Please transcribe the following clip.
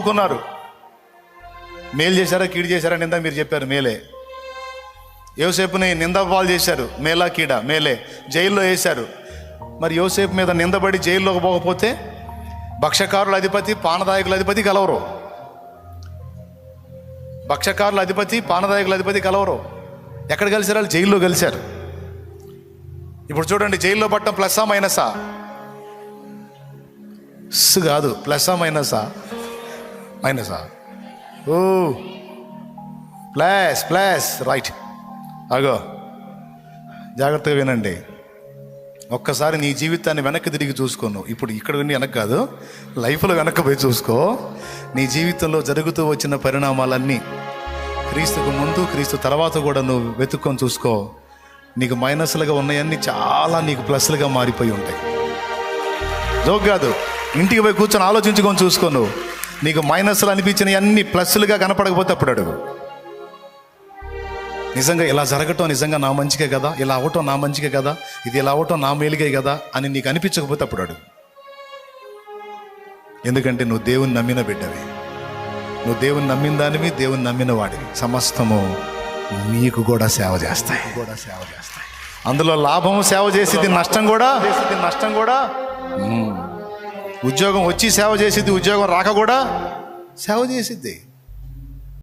ఒప్పుకున్నారు మేలు చేశారా కీడు చేశారా నింద మీరు చెప్పారు మేలే. యోసేపుని నింద పాలు చేశారు మేలా కీడ మేలే. జైల్లో వేశారు. మరి యోసేపు మీద నిందబడి జైల్లోకి పోకపోతే భక్షకారుల అధిపతి పానదాయకుల అధిపతి కలవరు. భక్షకారుల అధిపతి పానదాయకుల అధిపతి కలవరు. ఎక్కడ కలిసారు వాళ్ళు? జైల్లో కలిశారు. ఇప్పుడు చూడండి జైల్లో పట్టడం ప్లస్సా మైనసా కాదు ప్లస్సా మైనసా మైనసా ఓ ప్లస్ ప్లస్ రైట్ అగో. జాగ్రత్తగా వినండి. ఒక్కసారి నీ జీవితాన్ని వెనక్కి తిరిగి చూసుకోను. ఇప్పుడు ఇక్కడ విని వెనక్కి కాదు లైఫ్లో వెనక్కి పోయి చూసుకో. నీ జీవితంలో జరుగుతూ వచ్చిన పరిణామాలన్నీ క్రీస్తుకు ముందు క్రీస్తు తర్వాత కూడా నువ్వు వెతుక్కొని చూసుకో. నీకు మైనస్లుగా ఉన్నాయన్నీ చాలా నీకు ప్లస్లుగా మారిపోయి ఉంటాయి. జోక్ కాదు. ఇంటికి పోయి కూర్చొని ఆలోచించుకొని చూసుకో నువ్వు. నీకు మైనస్లు అనిపించినవి అన్ని ప్లస్లుగా కనపడకపోతే అప్పుడు అడుగు. నిజంగా ఇలా జరగటం నిజంగా నా మంచికే కదా? ఇలా అవటం నా మంచికే కదా? ఇది ఇలా అవటం నా మేలుగే కదా? అని నీకు అనిపించకపోతే అప్పుడు అడుగు. ఎందుకంటే నువ్వు దేవుని నమ్మిన బిడ్డవి. నువ్వు దేవుని నమ్మిన దానివి దేవుని నమ్మిన వాడివి. సమస్తము నీకు కూడా సేవ చేస్తాయి. కూడా సేవ చేస్తాయి. అందులో లాభం సేవ చేసేది నష్టం కూడా నష్టం కూడా. ఉద్యోగం వచ్చి సేవ చేసిద్ది ఉద్యోగం రాక కూడా సేవ చేసిద్ది.